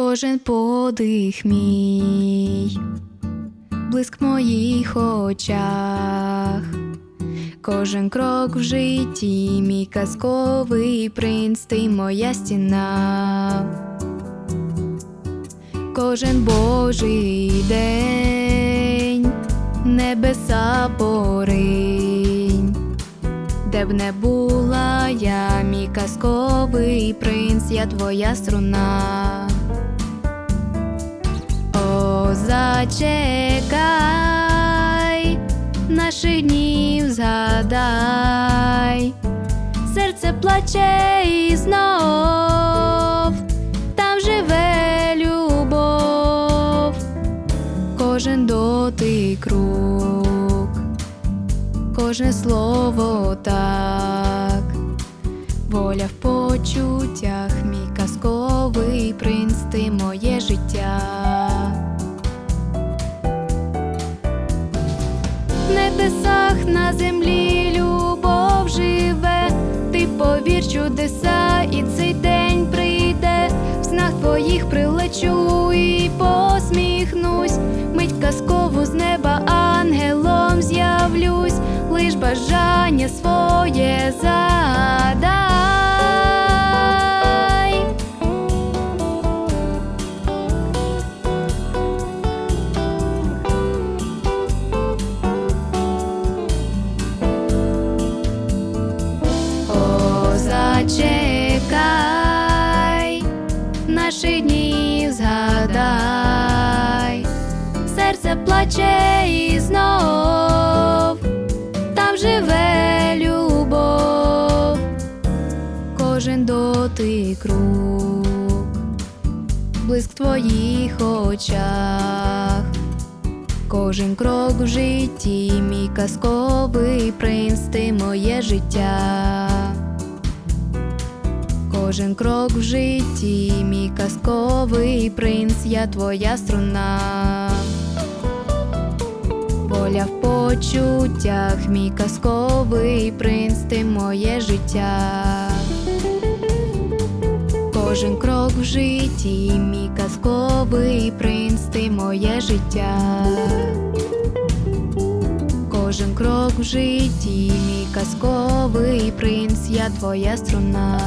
кожен подих мій, блиск моїх очах, кожен крок в житті, мій казковий принц, ти моя стіна, кожен божий день, небеса поринь. Де б не була я, мій казковий принц, я твоя струна. Зачекай, наших днів згадай, серце плаче і знов, там живе любов, кожен дотик рук кожне слово так, воля в почуттях, мій казковий принц, ти моє життя. В небесах на землі любов живе, ти повір чудеса, і цей день прийде, в снах твоїх прилечу і посміхнусь, мить казкову з неба ангелом з'явлюсь, лиш бажання своє задай. Зачекай, наші дні згадай, серце плаче і знов, там живе любов, кожен дотик рук, блиск в твоїх очах. Кожен крок в житті, мій казковий принц, ти моє життя. Кожен крок в житті, мій казковий принц, я твоя струна. Воля в почуттях, мій казковий принц, ти моє життя. Кожен крок в житті, мій казковий принц, ти моє життя. Кожен крок в житті, мій казковий принц, я твоя струна.